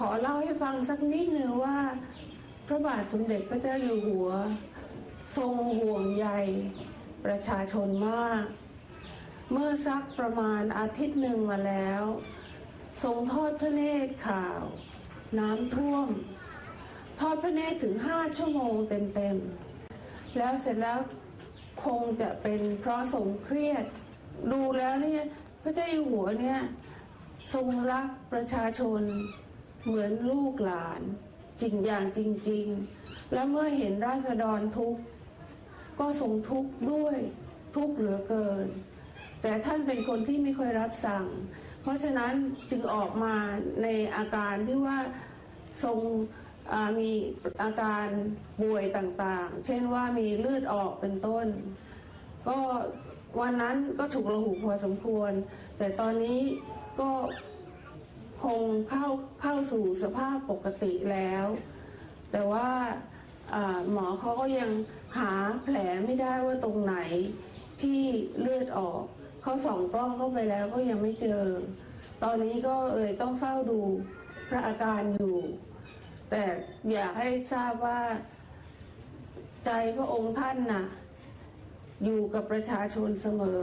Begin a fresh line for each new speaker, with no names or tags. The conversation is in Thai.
ขอเล่าให้ฟังสักนิดหนึ่งว่า พระบาทสมเด็จพระเจ้าอยู่หัว ทรงห่วงใยประชาชนมาก เมื่อสักประมาณอาทิตย์หนึ่งมาแล้ว ทรงทอดพระเนตรข่าว น้ำท่วม ทอดพระเนตรถึงห้าชั่วโมงเต็มๆ แล้วเสร็จแล้วคงจะเป็นเพราะทรงเครียด ดูแล้วเนี่ยพระเจ้าอยู่หัวเนี่ยทรงรักประชาชน เหมือนลูกหลานจริงอย่างจริง ๆ และเมื่อเห็นราษฎรทุกข์ก็ทรงทุกข์ด้วยทุกข์เหลือเกิน แต่ท่านเป็นคนที่ไม่ค่อยรับสั่ง เพราะฉะนั้นจึงออกมาในอาการที่ว่าทรงมีอาการป่วยต่างๆ เช่นว่ามีเลือดออกเป็นต้น ก็วันนั้นก็ฉุกละหุกพอสมควร แต่ตอนนี้ก็ เข้าเข้าสู่สภาพปกติแล้ว แต่ว่าหมอเขาก็ยังหาแผลไม่ได้ว่าตรงไหนที่เลือดออก เขาส่องกล้องเข้าไปแล้วก็ยังไม่เจอ ตอนนี้ก็เลยต้องเฝ้าดูพระอาการอยู่ แต่อยากให้ทราบว่าใจพระองค์ท่านน่ะ อยู่กับประชาชนเสมอ